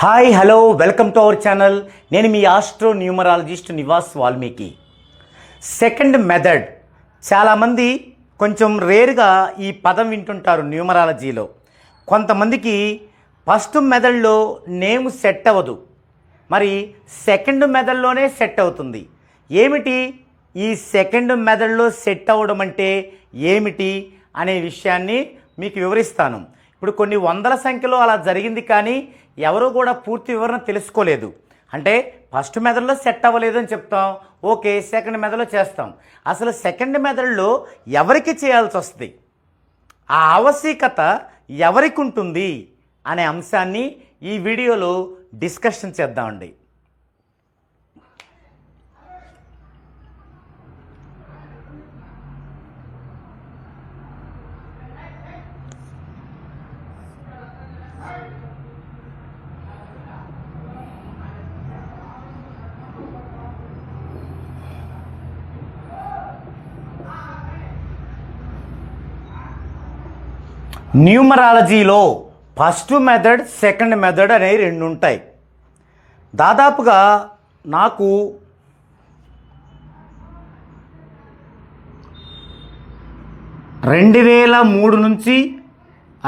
Hi hello welcome to our channel. నేను మీ astro numerologist Nivas Valmiki. Second method. చాలామంది కొంచెం రేరుగా ఈ పదం వింటుంటారు న్యూమరాలజీలో. కొంతమందికి ఫస్ట్ మెథడ్లో నేమ్ సెట్ అవ్వదు. మరి సెకండ్ మెథడ్లోనే సెట్ అవుతుంది. ఏమిటి? ఈ సెకండ్ మెథడ్లో సెట్ అవ్వడం అంటే ఏమిటి? అనే విషయాన్ని మీకు వివరిస్తాను. ఇప్పుడు కొన్ని వందల సంఖ్యలో అలా జరిగింది కానీ ఎవరు కూడా పూర్తి వివరణ తెలుసుకోలేదు. అంటే ఫస్ట్ మెథడ్లో సెట్ అవ్వలేదు అని చెప్తాం. ఓకే సెకండ్ మెథడ్లో చేస్తాం. అసలు సెకండ్ మెథడ్లో ఎవరికి చేయాల్సి వస్తుంది? ఆ ఆవశ్యకత ఎవరికి ఉంటుంది? అనే అంశాన్ని ఈ వీడియోలో డిస్కషన్ చేద్దామండి. న్యూమరాలజీలో ఫస్ట్ మెథడ్ సెకండ్ మెథడ్ అనేవి రెండు ఉంటాయి దాదాపుగా నాకు రెండు వేల మూడు నుంచి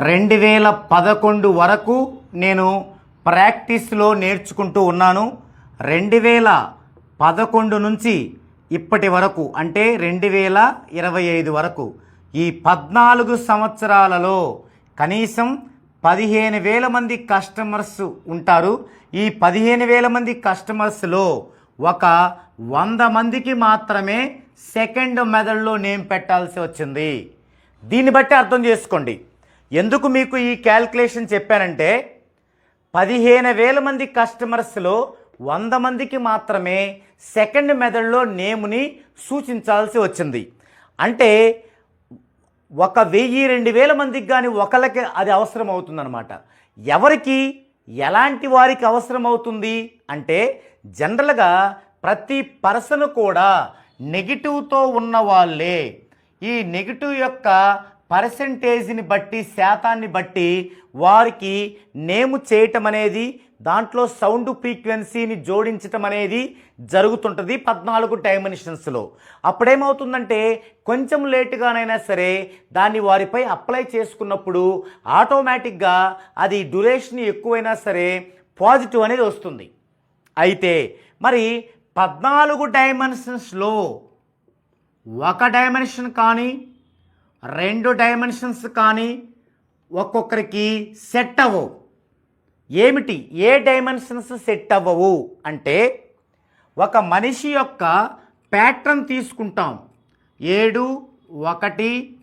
రెండు వేల పదకొండు వరకు నేను ప్రాక్టీస్లో నేర్చుకుంటూ ఉన్నాను. రెండు వేల పదకొండు నుంచి ఇప్పటి వరకు అంటే రెండు వేల ఇరవై ఐదు వరకు. ఈ పద్నాలుగు సంవత్సరాలలో కనీసం పదిహేను వేల మంది కస్టమర్స్ ఉంటారు. ఈ పదిహేను వేల మంది కస్టమర్స్లో ఒక వంద మందికి మాత్రమే సెకండ్ మెథడ్లో నేమ్ పెట్టాల్సి వచ్చింది. దీన్ని బట్టి అర్థం చేసుకోండి. ఎందుకు మీకు ఈ క్యాల్కులేషన్ చెప్పానంటే పదిహేను వేల మంది కస్టమర్స్లో వంద మందికి మాత్రమే సెకండ్ మెథడ్లో నేముని సూచించాల్సి వచ్చింది. అంటే ఒక వెయ్యి రెండు వేల మందికి కానీ ఒకళ్ళకి అది అవసరం అవుతుందన్నమాట. ఎవరికి ఎలాంటి వారికి అవసరం అవుతుంది? అంటే జనరల్గా ప్రతి పర్సన్ కూడా నెగిటివ్తో ఉన్న వాళ్ళే. ఈ నెగిటివ్ యొక్క పర్సంటేజ్ని బట్టి శాతాన్ని బట్టి వారికి నేము చేయటం అనేది దాంట్లో సౌండ్ ఫ్రీక్వెన్సీని జోడించటం అనేది జరుగుతుంటుంది పద్నాలుగు డైమెన్షన్స్లో. అప్పుడేమవుతుందంటే కొంచెం లేటుగానైనా సరే దాన్ని వారిపై అప్లై చేసుకున్నప్పుడు ఆటోమేటిక్గా అది డ్యూరేషన్ ఎక్కువైనా సరే పాజిటివ్ అనేది వస్తుంది. అయితే మరి పద్నాలుగు డైమెన్షన్స్లో ఒక డైమెన్షన్ కానీ రెండు డైమెన్షన్స్ కానీ ఒక్కొక్కరికి సెట్ అవ్వవు. ఏమిటి? ఏ డైమెన్షన్స్ సెట్ అవ్వవు? అంటే ఒక మనిషి యొక్క ప్యాటర్న్ తీసుకుంటాం. ఏడు ఒకటి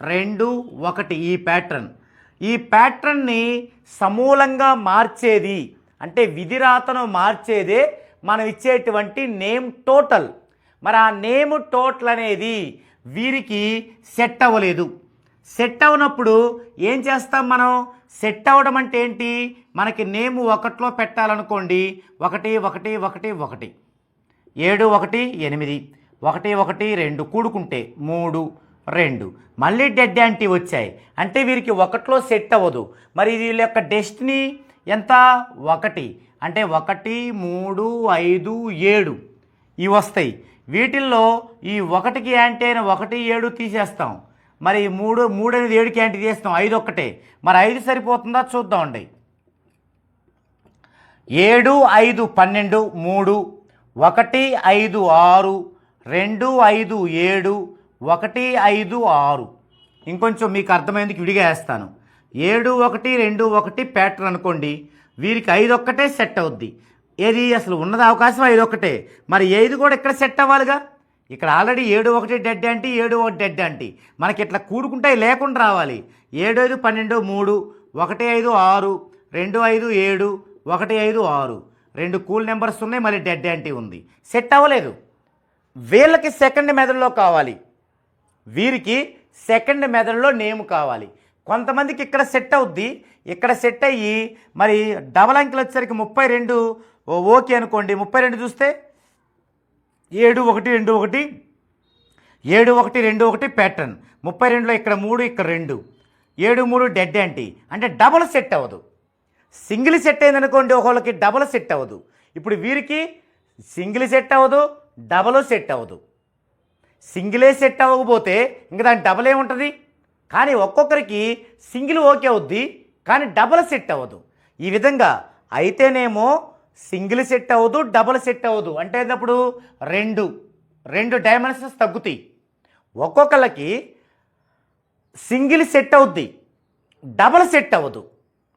రెండు ఒకటి ఈ ప్యాటర్న్ ఈ ప్యాటర్న్ని సమూలంగా మార్చేది అంటే విధిరాతను మార్చేదే మనం ఇచ్చేటువంటి నేమ్ టోటల్ మరి ఆ నేమ్ టోటల్ అనేది వీరికి సెట్ అవ్వలేదు. సెట్ అవ్వనప్పుడు ఏం చేస్తాం మనం? సెట్ అవ్వడం అంటే ఏంటి? మనకి నేమ్ ఒకటిలో పెట్టాలనుకోండి. ఒకటి ఒకటి ఒకటి ఒకటి. ఏడు ఒకటి ఎనిమిది. ఒకటి ఒకటి రెండు. కూడుకుంటే మూడు రెండు. మళ్ళీ డెడ్ యాంటీ వచ్చాయి. అంటే వీరికి ఒకటిలో సెట్ అవ్వదు. మరి వీళ్ళ యొక్క డెస్టినీ ఎంత? ఒకటి. అంటే ఒకటి మూడు ఐదు ఏడు. ఇవి వస్తాయి. వీటిల్లో ఈ ఒకటికి యాంటీ అయిన ఒకటి ఏడు తీసేస్తాం. మరి మూడు మూడు అనేది ఏడుకి యాంటీ తీస్తాం ఐదు ఒక్కటే. మరి ఐదు సరిపోతుందా? చూద్దామండి ఏడు ఐదు పన్నెండు మూడు ఒకటి ఐదు ఆరు రెండు ఐదు ఏడు ఒకటి ఐదు ఆరు. ఇంకొంచెం మీకు అర్థమైందికి విడిగా వేస్తాను. ఏడు ఒకటి రెండు ఒకటి ప్యాటర్న్ అనుకోండి వీరికి ఐదు ఒక్కటే సెట్ అవుద్ది. ఏది అసలు ఉన్నది అవకాశం ఐదు ఒకటే మరి ఏది కూడా ఇక్కడ సెట్ అవ్వాలిగా? ఇక్కడ ఆల్రెడీ ఏడు ఒకటి డెడ్ అంటే ఏడు ఒకటి డెడ్ అంటే మనకి ఇట్లా కూడుకుంటే లేకుండా రావాలి. ఏడు ఐదు పన్నెండు మూడు ఒకటి ఐదు ఆరు రెండు ఐదు ఏడు ఒకటి ఐదు ఆరు. రెండు కూల్ నెంబర్స్ ఉన్నాయి మళ్ళీ డెడ్ యాంటీ ఉంది. సెట్ అవ్వలేదు. వీళ్ళకి సెకండ్ మెథడ్లో కావాలి. వీరికి సెకండ్ మెథడ్లో నేమ్ కావాలి. కొంతమందికి ఇక్కడ సెట్ అవుద్ది. ఇక్కడ సెట్ అయ్యి మరి డబల్ అంకెలు వచ్చేసరికి ముప్పై రెండు. ఓకే అనుకోండి. ముప్పై రెండు చూస్తే ఏడు ఒకటి రెండు ఒకటి. ఏడు ఒకటి రెండు ఒకటి ప్యాటర్న్ ముప్పై రెండులో ఇక్కడ మూడు ఇక్కడ రెండు. ఏడు మూడు డెడ్ యాంటీ అంటే డబల్ సెట్ అవ్వదు. సింగిల్ సెట్ అయిందనుకోండి ఒకళ్ళకి డబల్ సెట్ అవ్వదు. ఇప్పుడు వీరికి సింగిల్ సెట్ అవ్వదు డబల్ సెట్ అవ్వదు. సింగిలే సెట్ అవ్వకపోతే ఇంకా దాని డబల్ ఏముంటుంది కానీ ఒక్కొక్కరికి సింగిల్ ఓకే అవుద్ది కానీ డబల్ సెట్ అవ్వదు. ఈ విధంగా అయితేనేమో సింగిల్ సెట్ అవ్వదు డబల్ సెట్ అవ్వదు. అంటే అప్పుడు రెండు. రెండు డైమెన్షన్స్ తగ్గుతాయి. ఒక్కొక్కళ్ళకి సింగిల్ సెట్ అవుద్ది డబల్ సెట్ అవ్వదు.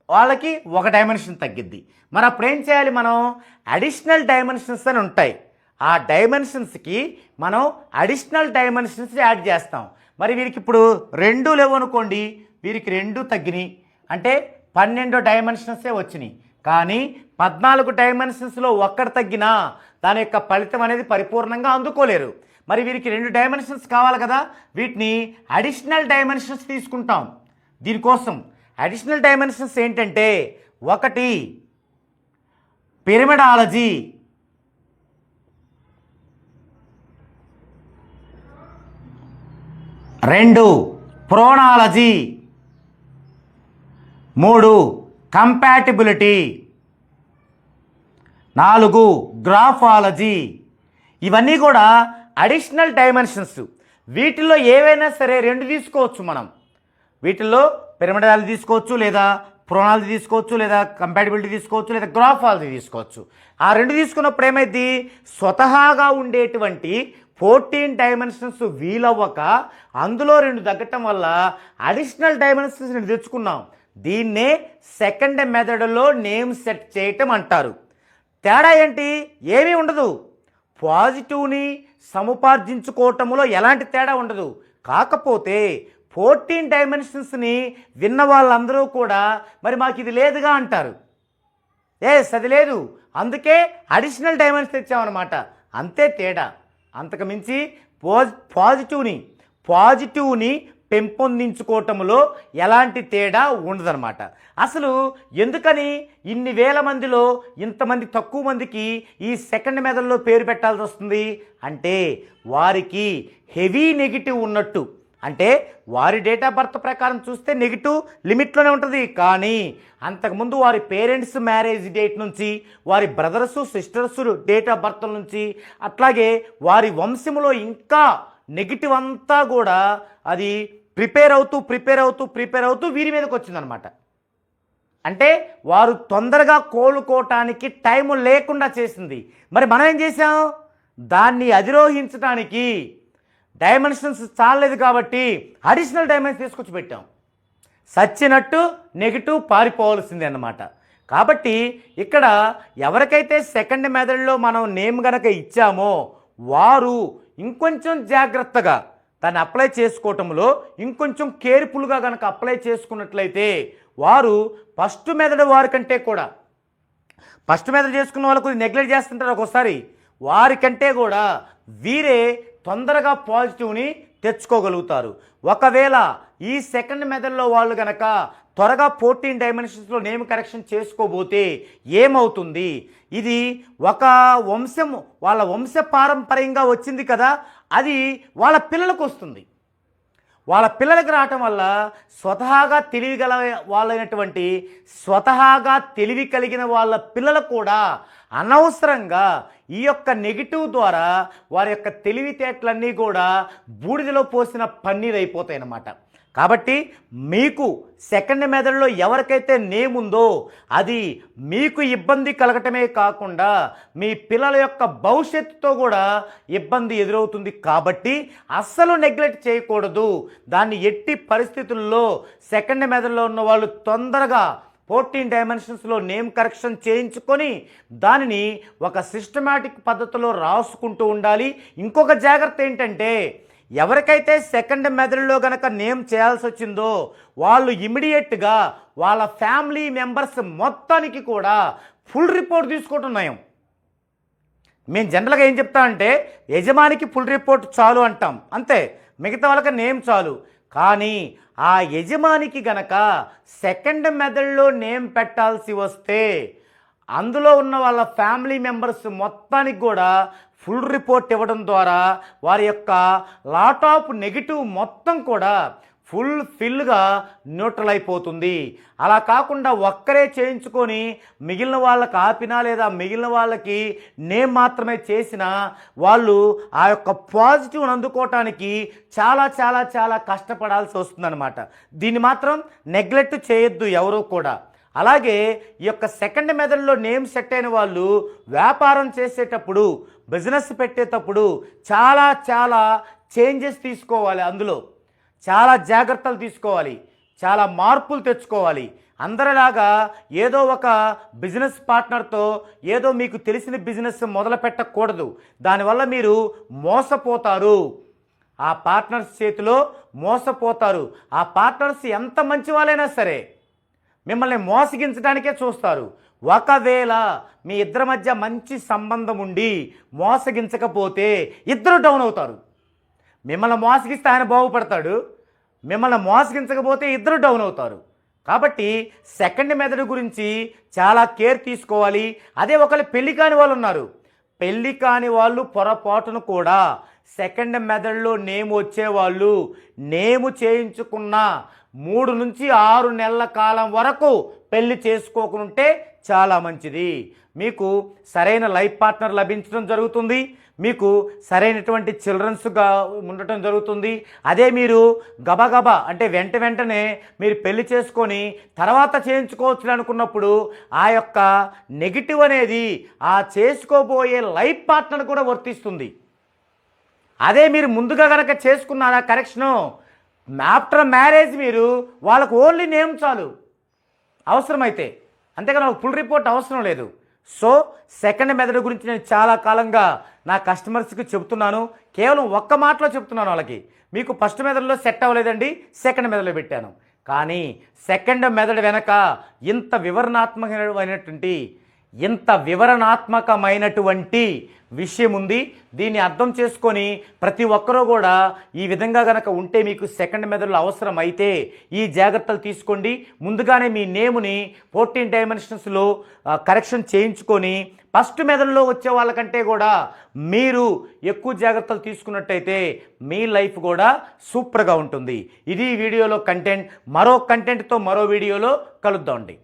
వాళ్ళకి ఒక డైమెన్షన్ తగ్గిద్ది. మరి అప్పుడు ఏం చేయాలి మనం? అడిషనల్ డైమెన్షన్స్ అని ఉంటాయి. ఆ డైమెన్షన్స్కి మనం అడిషనల్ డైమెన్షన్స్ యాడ్ చేస్తాం. మరి వీరికి ఇప్పుడు రెండు లేవు అనుకోండి వీరికి రెండు తగ్గినాయి. అంటే పన్నెండు డైమెన్షన్సే వచ్చినాయి. కానీ పద్నాలుగు డైమెన్షన్స్లో ఒక్కటి తగ్గినా దాని యొక్క ఫలితం అనేది పరిపూర్ణంగా అందుకోలేరు. మరి వీరికి రెండు డైమెన్షన్స్ కావాలి కదా వీటిని అడిషనల్ డైమెన్షన్స్ తీసుకుంటాం. దీనికోసం అడిషనల్ డైమెన్షన్స్ ఏంటంటే ఒకటి పిరమిడాలజీ రెండు ప్రోనాలజీ. మూడు కంపాటిబిలిటీ. నాలుగు గ్రాఫాలజీ. ఇవన్నీ కూడా అడిషనల్ డైమెన్షన్స్. వీటిల్లో ఏవైనా సరే రెండు తీసుకోవచ్చు మనం. వీటిల్లో పిరమిడాలజీ తీసుకోవచ్చు లేదా ప్రోనాలజీ తీసుకోవచ్చు లేదా కంపాటిబిలిటీ తీసుకోవచ్చు లేదా గ్రాఫాలజీ తీసుకోవచ్చు. ఆ రెండు తీసుకున్నప్పుడు ఏమైంది స్వతహాగా ఉండేటువంటి ఫోర్టీన్ డైమెన్షన్స్ వీలవ్వక అందులో రెండు తగ్గటం వల్ల అడిషనల్ డైమెన్షన్స్ నేను తెచ్చుకున్నాం. దీన్నే సెకండ్ మెథడ్లో నేమ్ సెట్ చేయటం అంటారు. తేడా ఏంటి? ఏమీ ఉండదు. పాజిటివ్ని సముపార్జించుకోవటంలో ఎలాంటి తేడా ఉండదు. కాకపోతే ఫోర్టీన్ డైమెన్షన్స్ని విన్న వాళ్ళందరూ కూడా మరి మాకు ఇది లేదుగా అంటారు. ఏ అది లేదు. అందుకే అడిషనల్ డైమెన్షన్ తెచ్చామన్నమాట. అంతే తేడా. అంతకు మించి పాజ్ పాజిటివ్ని పాజిటివ్ని పెంపొందించుకోవటంలో ఎలాంటి తేడా ఉండదన్నమాట. అసలు ఎందుకని ఇన్ని వేల మందిలో ఇంతమంది తక్కువ మందికి ఈ సెకండ్ మెదడులో పేరు పెట్టాల్సి వస్తుంది? అంటే వారికి హెవీ నెగిటివ్ ఉన్నట్టు. అంటే వారి డేట్ ఆఫ్ బర్త్ ప్రకారం చూస్తే నెగిటివ్ లిమిట్లోనే ఉంటుంది. కానీ అంతకుముందు వారి పేరెంట్స్ మ్యారేజ్ డేట్ నుంచి వారి brothers sisters date of birth నుంచి అట్లాగే వారి వంశములో ఇంకా నెగిటివ్ అంతా కూడా అది ప్రిపేర్ అవుతూ ప్రిపేర్ అవుతూ ప్రిపేర్ అవుతూ వీరి మీదకి వచ్చిందనమాట అంటే వారు తొందరగా కోలుకోవటానికి టైం లేకుండా చేసింది. మరి మనం ఏం చేసాం దాన్ని అధిరోహించడానికి డైమెన్షన్స్ చాలలేదు కాబట్టి అడిషనల్ డైమెన్షన్ తీసుకొచ్చి పెట్టాం. సచ్చినట్టు నెగిటివ్ పారిపోవాల్సిందే అన్నమాట. కాబట్టి ఇక్కడ ఎవరికైతే సెకండ్ మెథడ్లో మనం నేమ్ గనక ఇచ్చామో వారు ఇంకొంచెం జాగ్రత్తగా దాన్ని అప్లై చేసుకోవటంలో ఇంకొంచెం కేర్ఫుల్గా కనుక అప్లై చేసుకున్నట్లయితే వారు ఫస్ట్ మెథడ్ వారి కంటే కూడా ఫస్ట్ మెథడ్ చేసుకున్న వాళ్ళకు కొద్దిగా నెగ్లెక్ట్ చేస్తుంటారు ఒక్కోసారి వారికంటే కూడా వీరే తొందరగా పాజిటివ్ని తెచ్చుకోగలుగుతారు. ఒకవేళ ఈ సెకండ్ మెథడ్లో వాళ్ళు గనక త్వరగా ఫోర్టీన్ డైమెన్షన్స్లో నేమ్ కరెక్షన్ చేసుకోబోతే ఏమవుతుంది? ఇది ఒక వంశం వాళ్ళ వంశ పారంపర్యంగా వచ్చింది కదా అది వాళ్ళ పిల్లలకు వస్తుంది. వాళ్ళ పిల్లలకు రావటం వల్ల స్వతహాగా తెలివి గల వాళ్ళైనటువంటి స్వతహాగా తెలివి కలిగిన వాళ్ళ పిల్లలకు కూడా అనవసరంగా ఈ యొక్క నెగిటివ్ ద్వారా వారి యొక్క తెలివితేటలన్నీ కూడా బూడిదలో పోసిన పన్నీర్ అయిపోతాయి అన్నమాట కాబట్టి మీకు సెకండ్ మెథడ్లో ఎవరికైతే నేమ్ ఉందో అది మీకు ఇబ్బంది కలగటమే కాకుండా మీ పిల్లల యొక్క భవిష్యత్తుతో కూడా ఇబ్బంది ఎదురవుతుంది. కాబట్టి అస్సలు నెగ్లెక్ట్ చేయకూడదు. దాన్ని ఎట్టి పరిస్థితుల్లో సెకండ్ మెథడ్లో ఉన్న వాళ్ళు తొందరగా ఫోర్టీన్ డైమెన్షన్స్లో నేమ్ కరెక్షన్ చేయించుకొని దానిని ఒక సిస్టమాటిక్ పద్ధతిలో రాసుకుంటూ ఉండాలి. ఇంకొక జాగ్రత్త ఏంటంటే ఎవరికైతే సెకండ్ మెథడ్లో గనక నేమ్ చేయాల్సి వచ్చిందో వాళ్ళు ఇమీడియట్గా వాళ్ళ ఫ్యామిలీ మెంబర్స్ మొత్తానికి కూడా ఫుల్ రిపోర్ట్ తీసుకోవటం నయం. మేము జనరల్గా ఏం చెప్తా అంటే యజమానికి ఫుల్ రిపోర్ట్ చాలు అంటాం. అంతే. మిగతా వాళ్ళకి నేమ్ చాలు. కానీ ఆ యజమానికి గనక సెకండ్ మెథడ్లో నేమ్ పెట్టాల్సి వస్తే అందులో ఉన్న వాళ్ళ ఫ్యామిలీ మెంబర్స్ మొత్తానికి కూడా ఫుల్ రిపోర్ట్ ఇవ్వడం ద్వారా వారి యొక్క లాట్ ఆఫ్ నెగిటివ్ మొత్తం కూడా ఫుల్ ఫిల్గా న్యూట్రల్ అయిపోతుంది. అలా కాకుండా ఒక్కరే చేయించుకొని మిగిలిన వాళ్ళకి ఆపినా లేదా మిగిలిన వాళ్ళకి నేమ్ మాత్రమే చేసినా వాళ్ళు ఆ యొక్క పాజిటివ్ని అందుకోవటానికి చాలా చాలా చాలా కష్టపడాల్సి వస్తుందన్నమాట. దీన్ని మాత్రం నెగ్లెక్ట్ చేయొద్దు ఎవరూ కూడా. అలాగే ఈ యొక్క సెకండ్ మెథడ్లో నేమ్ సెట్ అయిన వాళ్ళు వ్యాపారం చేసేటప్పుడు బిజినెస్ పెట్టేటప్పుడు చాలా చాలా చేంజెస్ తీసుకోవాలి అందులో. చాలా జాగ్రత్తలు తీసుకోవాలి. చాలా మార్పులు తెచ్చుకోవాలి. అందరిలాగా ఏదో ఒక బిజినెస్ పార్ట్నర్తో ఏదో మీకు తెలిసిన బిజినెస్ మొదలు పెట్టకూడదు. దానివల్ల మీరు మోసపోతారు. ఆ పార్ట్నర్స్ చేతిలో మోసపోతారు. ఆ పార్ట్నర్స్ ఎంత మంచి వాళ్ళైనా సరే మిమ్మల్ని మోసగించడానికే చూస్తారు. ఒకవేళ మీ ఇద్దరి మధ్య మంచి సంబంధం ఉండి మోసగించకపోతే ఇద్దరు డౌన్ అవుతారు. మిమ్మల్ని మోసగిస్తే ఆయన బాగుపడతాడు. మిమ్మల్ని మోసగించకపోతే ఇద్దరు డౌన్ అవుతారు. కాబట్టి సెకండ్ మెథడ్ గురించి చాలా కేర్ తీసుకోవాలి. అదే ఒకళ్ళు పెళ్ళి కాని వాళ్ళు ఉన్నారు. పెళ్ళి కాని వాళ్ళు పొరపాటును కూడా సెకండ్ మెథడ్లో నేమ్ వచ్చేవాళ్ళు. నేము చేయించుకున్న మూడు నుంచి ఆరు నెలల కాలం వరకు పెళ్ళి చేసుకోకుంటే చాలా మంచిది. మీకు సరైన లైఫ్ పార్ట్నర్ లభించడం జరుగుతుంది. మీకు సరైనటువంటి చిల్డ్రన్స్గా ఉండటం జరుగుతుంది. అదే మీరు గబగబా అంటే వెంట వెంటనే మీరు పెళ్ళి చేసుకొని తర్వాత చేయించుకోవచ్చు అనుకున్నప్పుడు ఆ యొక్క నెగిటివ్ అనేది ఆ చేసుకోబోయే లైఫ్ పార్ట్నర్ కూడా వర్తిస్తుంది. అదే మీరు ముందుగా కనుక చేసుకున్నారా కరెక్షను? ఆఫ్టర్ మ్యారేజ్ మీరు వాళ్ళకు ఓన్లీ నేమ్ చాలు. అవసరమైతే. అంతేకాని ఒక ఫుల్ రిపోర్ట్ అవసరం లేదు. సో సెకండ్ మెథడ్ గురించి నేను చాలా కాలంగా నా కస్టమర్స్కి చెప్తున్నాను కేవలం ఒక్క మాటలో చెప్తున్నాను వాళ్ళకి. మీకు ఫస్ట్ మెథడ్లో సెట్ అవ్వలేదండి సెకండ్ మెథడ్లో పెట్టాను. కానీ సెకండ్ మెథడ్ వెనక ఇంత వివరణాత్మకమైనటువంటి ఇంత వివరణాత్మకమైనటువంటి విషయం ఉంది దీన్ని అర్థం చేసుకొని ప్రతి ఒక్కరూ కూడా ఈ విధంగా గనక ఉంటే మీకు సెకండ్ మెథడ్లో అవసరం అయితే ఈ జాగ్రత్తలు తీసుకోండి. ముందుగానే మీ నేముని ఫోర్టీన్ డైమెన్షన్స్లో కరెక్షన్ చేయించుకొని ఫస్ట్ మెథడ్లో వచ్చే వాళ్ళకంటే కూడా మీరు ఎక్కువ జాగ్రత్తలు తీసుకున్నట్టయితే మీ లైఫ్ కూడా సూపర్గా ఉంటుంది. ఇది వీడియోలో కంటెంట్. మరో కంటెంట్తో మరో వీడియోలో కలుద్దామండి.